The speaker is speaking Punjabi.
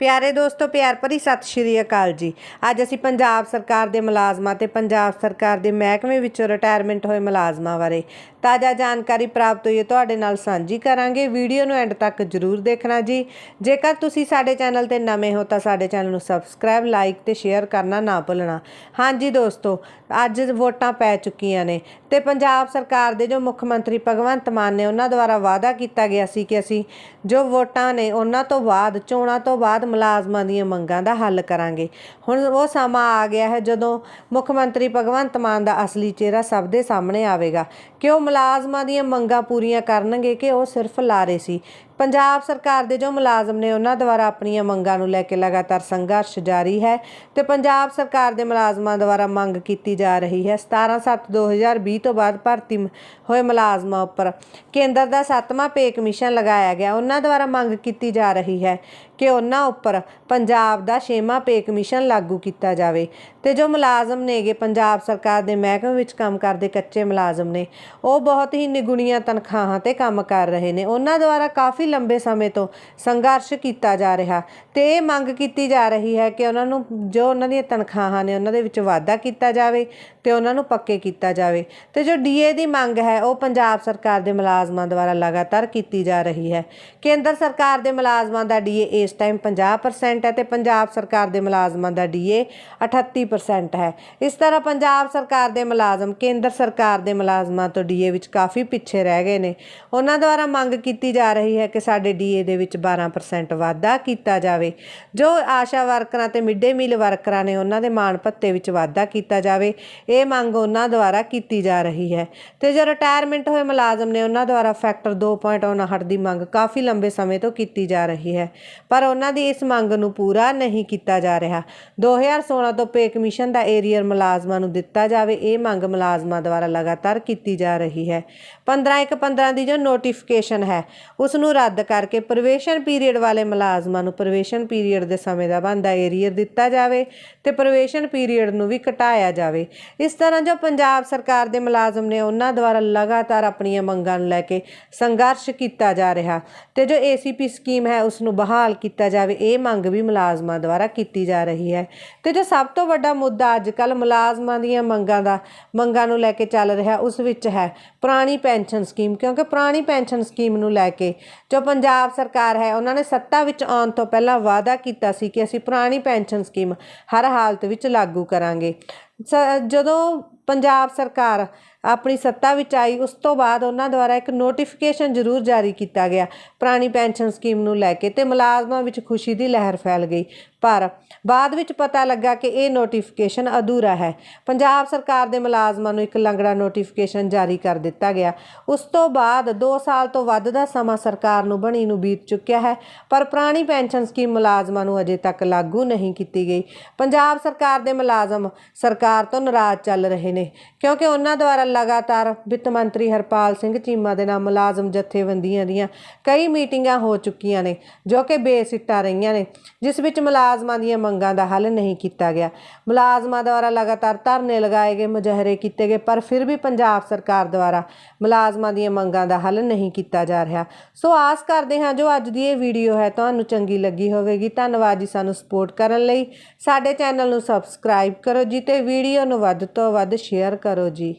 ਪਿਆਰੇ ਦੋਸਤੋ, ਪਿਆਰ ਭਰੀ ਸਤਿ ਸ਼੍ਰੀ ਅਕਾਲ ਜੀ। ਅੱਜ ਅਸੀਂ ਪੰਜਾਬ ਸਰਕਾਰ ਦੇ ਮੁਲਾਜ਼ਮਾਂ ਤੇ ਪੰਜਾਬ ਸਰਕਾਰ ਦੇ ਮਹਿਕਮੇ ਵਿੱਚੋਂ ਰਿਟਾਇਰਮੈਂਟ ਹੋਏ ਮੁਲਾਜ਼ਮਾਂ ਬਾਰੇ ਤਾਜ਼ਾ ਜਾਣਕਾਰੀ ਪ੍ਰਾਪਤ ਹੋਈ ਹੈ। ਤੁਹਾਡੇ ਨਾਲ ਸਾਂਝੀ ਕਰਾਂਗੇ। ਵੀਡੀਓ ਨੂੰ ਐਂਡ ਤੱਕ ਜਰੂਰ ਦੇਖਣਾ ਜੀ। ਜੇਕਰ ਤੁਸੀਂ ਸਾਡੇ ਚੈਨਲ ਤੇ ਨਵੇਂ ਹੋ ਤਾਂ ਸਾਡੇ ਚੈਨਲ ਨੂੰ ਸਬਸਕ੍ਰਾਈਬ ਲਾਈਕ ਤੇ ਸ਼ੇਅਰ ਕਰਨਾ ਨਾ ਭੁੱਲਣਾ। ਹਾਂਜੀ ਦੋਸਤੋ, ਅੱਜ ਵੋਟਾਂ ਪੈ ਚੁੱਕੀਆਂ ਨੇ ਤੇ ਪੰਜਾਬ ਸਰਕਾਰ ਦੇ ਜੋ ਮੁੱਖ ਮੰਤਰੀ ਭਗਵੰਤ ਮਾਨ ਨੇ ਉਹਨਾਂ ਦੁਆਰਾ ਵਾਅਦਾ ਕੀਤਾ ਗਿਆ ਸੀ ਕਿ ਅਸੀਂ ਜੋ ਵੋਟਾਂ ਨੇ ਉਹਨਾਂ ਤੋਂ ਬਾਅਦ, ਚੋਣਾਂ ਤੋਂ ਬਾਅਦ ਮੁਲਾਜ਼ਮਾਂ ਦੀਆਂ ਮੰਗਾਂ ਦਾ ਹੱਲ ਕਰਾਂਗੇ। ਹੁਣ ਉਹ ਸਮਾਂ ਆ ਗਿਆ ਹੈ ਜਦੋਂ ਮੁੱਖ ਮੰਤਰੀ ਭਗਵੰਤ ਮਾਨ ਦਾ ਅਸਲੀ ਚਿਹਰਾ ਸਭ ਦੇ ਸਾਹਮਣੇ ਆਵੇਗਾ। ਕਿ ਉਹ ਮੁਲਾਜ਼ਮਾਂ ਦੀਆਂ ਮੰਗਾਂ ਪੂਰੀਆਂ ਕਰਨਗੇ ਕਿ ਉਹ ਸਿਰਫ ਲਾਰੇ ਸੀ? ਪੰਜਾਬ ਸਰਕਾਰ ਦੇ ਜੋ ਮੁਲਾਜ਼ਮ ਨੇ ਉਹਨਾਂ ਦੁਆਰਾ ਆਪਣੀਆਂ ਮੰਗਾਂ ਨੂੰ ਲੈ ਕੇ ਲਗਾਤਾਰ ਸੰਘਰਸ਼ ਜਾਰੀ ਹੈ ਤੇ ਪੰਜਾਬ ਸਰਕਾਰ ਦੇ ਮੁਲਾਜ਼ਮਾਂ ਦੁਆਰਾ ਮੰਗ ਕੀਤੀ ਜਾ ਰਹੀ ਹੈ। 17/7/2020 ਤੋਂ ਬਾਅਦ ਭਰਤੀ ਹੋਏ ਮੁਲਾਜ਼ਮਾਂ ਉੱਪਰ ਕੇਂਦਰ ਦਾ 7ਵਾਂ ਪੇ ਕਮਿਸ਼ਨ ਲਗਾਇਆ ਗਿਆ। ਉਹਨਾਂ ਦੁਆਰਾ ਮੰਗ ਕੀਤੀ ਜਾ ਰਹੀ ਹੈ ਕਿ ਉਹਨਾਂ ਉੱਪਰ ਪੰਜਾਬ ਦਾ 6ਵਾਂ ਪੇ ਕਮਿਸ਼ਨ ਲਾਗੂ ਕੀਤਾ ਜਾਵੇ। ਤੇ ਜੋ ਮੁਲਾਜ਼ਮ ਨੇਗੇ, ਪੰਜਾਬ ਸਰਕਾਰ ਦੇ ਮਹਿਕਮੇ ਵਿੱਚ ਕੰਮ ਕਰਦੇ ਕੱਚੇ ਮੁਲਾਜ਼ਮ ਨੇ, ਉਹ ਬਹੁਤ ਹੀ ਨਿਗੁਣੀਆਂ ਤਨਖਾਹਾਂ ਤੇ ਕੰਮ ਕਰ ਰਹੇ ਨੇ। ਉਹਨਾਂ ਦੁਆਰਾ ਕਾਫੀ ਲੰਬੇ ਸਮੇਂ ਤੋਂ ਸੰਘਰਸ਼ ਕੀਤਾ ਜਾ ਰਿਹਾ ਤੇ ਇਹ ਮੰਗ ਕੀਤੀ ਜਾ ਰਹੀ ਹੈ ਕਿ ਉਹਨਾਂ ਨੂੰ ਜੋ ਉਹਨਾਂ ਦੀਆਂ ਤਨਖਾਹਾਂ ਨੇ ਉਹਨਾਂ ਦੇ ਵਿੱਚ ਵਾਧਾ ਕੀਤਾ ਜਾਵੇ ਤੇ ਉਹਨਾਂ ਨੂੰ ਪੱਕੇ ਕੀਤਾ ਜਾਵੇ। ਤੇ ਜੋ ਡੀਏ ਦੀ ਮੰਗ ਹੈ, ਉਹ ਪੰਜਾਬ ਸਰਕਾਰ ਦੇ ਮੁਲਾਜ਼ਮਾਂ ਦੁਆਰਾ ਲਗਾਤਾਰ ਕੀਤੀ ਜਾ ਰਹੀ ਹੈ। ਕੇਂਦਰ ਸਰਕਾਰ ਦੇ ਮੁਲਾਜ਼ਮਾਂ ਦਾ ਡੀਏ ਇਸ ਟਾਈਮ 50% ਹੈ ਤੇ ਪੰਜਾਬ ਸਰਕਾਰ ਦੇ ਮੁਲਾਜ਼ਮਾਂ ਦਾ ਡੀਏ 38% ਹੈ। ਇਸ ਤਰ੍ਹਾਂ ਪੰਜਾਬ ਸਰਕਾਰ ਦੇ ਮੁਲਾਜ਼ਮ ਕੇਂਦਰ ਸਰਕਾਰ ਦੇ ਮੁਲਾਜ਼ਮਾਂ ਤੋਂ ਡੀਏ ਵਿੱਚ ਕਾਫੀ ਪਿੱਛੇ ਰਹਿ ਗਏ ਨੇ। ਉਹਨਾਂ ਦੁਆਰਾ ਮੰਗ ਕੀਤੀ ਜਾ ਰਹੀ ਹੈ ਕਿ ਸਾਡੇ ਡੀਏ ਦੇ ਵਿੱਚ 12% ਵਾਧਾ ਕੀਤਾ ਜਾਵੇ। ਜੋ ਆਸ਼ਾ ਵਰਕਰਾਂ ਤੇ ਮਿਡ ਡੇ ਮੀਲ ਵਰਕਰਾਂ ਨੇ ਉਹਨਾਂ ਦੇ ਮਾਣ ਭੱਤੇ ਵਿੱਚ ਵਾਧਾ ਕੀਤਾ ਜਾਵੇ, ਇਹ ਮੰਗ ਉਹਨਾਂ ਦੁਆਰਾ ਕੀਤੀ ਜਾ ਰਹੀ ਹੈ। ਤੇ ਜੋ ਰਿਟਾਇਰਮੈਂਟ ਹੋਏ ਮੁਲਾਜ਼ਮ ਨੇ, ਉਹਨਾਂ ਦੁਆਰਾ ਫੈਕਟਰ 2.59 ਦੀ ਮੰਗ ਕਾਫੀ ਲੰਬੇ ਸਮੇਂ ਤੋਂ ਕੀਤੀ ਜਾ ਰਹੀ ਹੈ। ਪਰ ਉਹਨਾਂ ਦੀ ਇਸ ਮੰਗ ਨੂੰ ਪੂਰਾ ਨਹੀਂ ਕੀਤਾ ਜਾ ਰਿਹਾ। 2016 ਤੋਂ ਪੇ ਕਮਿਸ਼ਨ ਦਾ ਏਰੀਅਰ ਮੁਲਾਜ਼ਮਾਂ ਨੂੰ ਦਿੱਤਾ ਜਾਵੇ, ਇਹ ਮੰਗ ਮੁਲਾਜ਼ਮਾਂ ਦੁਆਰਾ ਲਗਾਤਾਰ ਕੀਤੀ ਜਾ ਰਹੀ ਹੈ। 15 ਇੱਕ 15 ਦੀ ਜੋ ਨੋਟੀਫਿਕੇਸ਼ਨ ਹੈ, ਉਸ ਨੂੰ ਰੱਦ ਕਰਕੇ ਪ੍ਰਵੇਸ਼ਨ ਪੀਰੀਅਡ ਵਾਲੇ ਮੁਲਾਜ਼ਮਾਂ ਨੂੰ ਪ੍ਰਵੇਸ਼ਨ ਪੀਰੀਅਡ ਦੇ ਸਮੇਂ ਦਾ ਬਣਦਾ ਏਰੀਅਰ ਦਿੱਤਾ ਜਾਵੇ ਤੇ ਪ੍ਰਵੇਸ਼ਨ ਪੀਰੀਅਡ ਨੂੰ ਵੀ ਘਟਾਇਆ ਜਾਵੇ। ਇਸ ਤਰ੍ਹਾਂ ਜੋ ਪੰਜਾਬ ਸਰਕਾਰ ਦੇ ਮੁਲਾਜ਼ਮ ਨੇ ਉਹਨਾਂ ਦੁਆਰਾ ਲਗਾਤਾਰ ਆਪਣੀਆਂ ਮੰਗਾਂ ਨੂੰ ਲੈ ਕੇ ਸੰਘਰਸ਼ ਕੀਤਾ ਜਾ ਰਿਹਾ ਤੇ ਜੋ ਏਸੀਪੀ ਸਕੀਮ ਹੈ ਉਸ ਨੂੰ ਬਹਾਲ ਕੀਤਾ ਜਾਵੇ, ਇਹ ਮੰਗ ਵੀ ਮੁਲਾਜ਼ਮਾਂ ਦੁਆਰਾ ਕੀਤੀ ਜਾ ਰਹੀ ਹੈ। ਤੇ ਜੋ ਸਭ ਤੋਂ ਵੱਡਾ ਮੁੱਦਾ ਅੱਜ ਕੱਲ ਮੁਲਾਜ਼ਮਾਂ ਦੀਆਂ ਮੰਗਾਂ ਦਾ, ਮੰਗਾਂ ਨੂੰ ਲੈ ਕੇ ਚੱਲ ਰਿਹਾ, ਉਸ ਵਿੱਚ ਹੈ ਪੁਰਾਣੀ ਪੈਨਸ਼ਨ ਸਕੀਮ, ਕਿਉਂਕਿ ਪੁਰਾਣੀ ਪੈਨਸ਼ਨ ਸਕੀਮ ਨੂੰ ਲੈ ਕੇ ਜੋ ਪੰਜਾਬ ਸਰਕਾਰ ਹੈ, ਉਹਨਾਂ ਨੇ ਸੱਤਾ ਵਿੱਚ ਆਉਣ ਤੋਂ ਪਹਿਲਾਂ ਵਾਅਦਾ ਕੀਤਾ ਸੀ ਕਿ ਅਸੀਂ ਪੁਰਾਣੀ ਪੈਨਸ਼ਨ ਸਕੀਮ ਹਰ ਹਾਲਤ ਵਿੱਚ ਲਾਗੂ ਕਰਾਂਗੇ। ਸ- ਜਦੋਂ ਪੰਜਾਬ ਸਰਕਾਰ ਆਪਣੀ ਸੱਤਾ ਵਿੱਚ ਆਈ, ਉਸ ਤੋਂ ਬਾਅਦ ਉਹਨਾਂ ਦੁਆਰਾ ਇੱਕ ਨੋਟੀਫਿਕੇਸ਼ਨ ਜ਼ਰੂਰ ਜਾਰੀ ਕੀਤਾ ਗਿਆ ਪੁਰਾਣੀ ਪੈਨਸ਼ਨ ਸਕੀਮ ਨੂੰ ਲੈ ਕੇ ਤੇ ਮੁਲਾਜ਼ਮਾਂ ਵਿੱਚ ਖੁਸ਼ੀ ਦੀ ਲਹਿਰ ਫੈਲ ਗਈ। ਪਰ ਬਾਅਦ ਵਿੱਚ ਪਤਾ ਲੱਗਾ ਕਿ ਇਹ ਨੋਟੀਫਿਕੇਸ਼ਨ ਅਧੂਰਾ ਹੈ। ਪੰਜਾਬ ਸਰਕਾਰ ਦੇ ਮੁਲਾਜ਼ਮਾਂ ਨੂੰ ਇੱਕ ਲੰਗੜਾ ਨੋਟੀਫਿਕੇਸ਼ਨ ਜਾਰੀ ਕਰ ਦਿੱਤਾ ਗਿਆ। ਉਸ ਤੋਂ ਬਾਅਦ 2 ਸਾਲ ਤੋਂ ਵੱਧ ਦਾ ਸਮਾਂ ਸਰਕਾਰ ਨੂੰ ਬਣੀ ਨੂੰ ਬੀਤ ਚੁੱਕਿਆ ਹੈ, ਪਰ ਪੁਰਾਣੀ ਪੈਨਸ਼ਨ ਸਕੀਮ ਮੁਲਾਜ਼ਮਾਂ ਨੂੰ ਅਜੇ ਤੱਕ ਲਾਗੂ ਨਹੀਂ ਕੀਤੀ ਗਈ। ਪੰਜਾਬ ਸਰਕਾਰ ਦੇ ਮੁਲਾਜ਼ਮ ਸਰਕਾਰ ਤੋਂ ਨਾਰਾਜ਼ ਚੱਲ ਰਹੇ ਨੇ, ਕਿਉਂਕਿ ਉਹਨਾਂ ਦੁਆਰਾ ਲਗਾਤਾਰ ਵਿੱਤ ਮੰਤਰੀ ਹਰਪਾਲ ਸਿੰਘ ਚੀਮਾ ਦੇ ਨਾਲ ਮੁਲਾਜ਼ਮ ਜਥੇਬੰਦੀਆਂ ਦੀਆਂ ਕਈ ਮੀਟਿੰਗਾਂ ਹੋ ਚੁੱਕੀਆਂ ਨੇ, ਜੋ ਕਿ ਬੇਸਿੱਟਾ ਰਹੀਆਂ ਨੇ, ਜਿਸ ਵਿੱਚ ਮੁਲਾਜ਼ਮ ਮੁਲਾਜ਼ਮਾਂ ਦੀਆਂ ਮੰਗਾਂ ਦਾ ਹੱਲ ਨਹੀਂ ਕੀਤਾ ਗਿਆ। ਮੁਲਾਜ਼ਮਾਂ ਦੁਆਰਾ ਲਗਾਤਾਰ ਧਰਨੇ ਲਗਾਏ ਗਏ, ਮੁਜ਼ਾਹਰੇ ਕੀਤੇ ਗਏ, ਪਰ ਫਿਰ ਵੀ ਪੰਜਾਬ ਸਰਕਾਰ ਦੁਆਰਾ ਮੁਲਾਜ਼ਮਾਂ ਦੀਆਂ ਮੰਗਾਂ ਦਾ ਹੱਲ ਨਹੀਂ ਕੀਤਾ ਜਾ ਰਿਹਾ। ਸੋ ਆਸ ਕਰਦੇ ਹਾਂ, ਜੋ ਅੱਜ ਦੀ ਇਹ ਵੀਡੀਓ ਹੈ, ਤੁਹਾਨੂੰ ਚੰਗੀ ਲੱਗੀ ਹੋਵੇਗੀ। ਧੰਨਵਾਦ ਜੀ ਸਾਨੂੰ ਸਪੋਰਟ ਕਰਨ ਲਈ। ਸਾਡੇ ਚੈਨਲ ਨੂੰ ਸਬਸਕ੍ਰਾਈਬ ਕਰੋ ਜੀ ਤੇ ਵੀਡੀਓ ਨੂੰ ਵੱਧ ਤੋਂ ਵੱਧ ਸ਼ੇਅਰ ਕਰੋ ਜੀ।